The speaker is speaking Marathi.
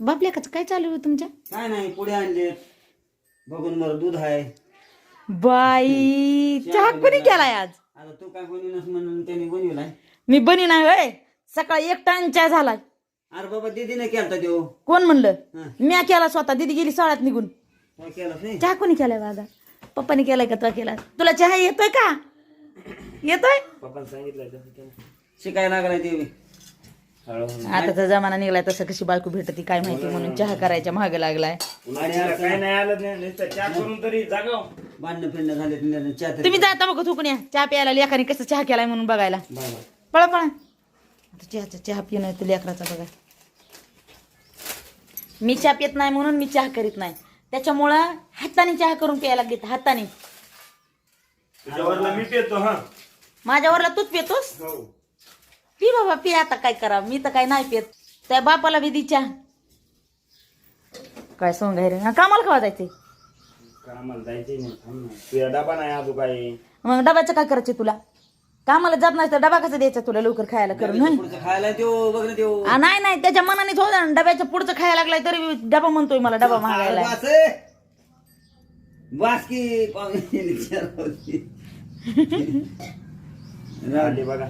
बापल्या का काय चालू आहे तुमच्या? काय नाही पुढे आणले. बघून मला दूध आहे. बाई चहा कोणी केलाय आज? आता तू काय बनविनस म्हणून त्यांनी बनविलाय? मी बनी नाही होय. सकाळी एक टाइम चहा झालाय. अरे बाबा दीदीने केलता देव कोण म्हणलं? हं. मी केला स्वतः दिदी गेली शाळेत निघून. काय केलास नाही चहा कोणी केलाय माझा? पप्पाने केलाय का तुला केला तुला चहा येतोय का? येतोय? पप्पाने सांगितलं तसं. शिकायला लागलाय ते. बी. हळूहळू आताचा जमाना निघलाय तसं कशी बायको भेटती काय माहिती म्हणून चहा करायच्या मागे लागलाय. उन्हाळ्याला काय नाही आलं नाही नुसतं चहा करून तरी जागाव भांडणं फिरणं झाले तुम्ही चहा तरी- तुम्ही जाता बघ थुकून या. चहा प्यायला लेखाने कसं चहा केलाय म्हणून बघायला. पळा पळा. आता चहाचा चहा पिणं ते लेकराचा बघा. मी चहा पित नाही म्हणून मी चहा करीत नाही. त्याच्यामुळं हाताने चहा करून प्यायला घेत हाताने. तुझ्यावरला मी पेतो हा. माझ्यावरला तूच पितोस? हो. पी बाबा पी आता काय करा मी तर काय नाही पित. त्या बापाला बी दी चहा. काय सोंग रे? हा, कामाला खावा जायचे कामाला जायचंय नाही थांब ना. तुझ्या डबा नाही अजून काय मग डब्याचं काय करायचे तुला? कामाला जात नाही तर डबा कसा द्यायचा तुला लवकर खायला? करून हं? पुढचं खायला देऊ बघ ना देऊ. आ, नाही नाही त्याच्या मनानेच होत ना. डब्याच्या पुढचं खायला लागलाय तरी डबा म्हणतोय मला डबा मागायला. बास आहे. बास की पाहुणे विचार होती. आली बघा.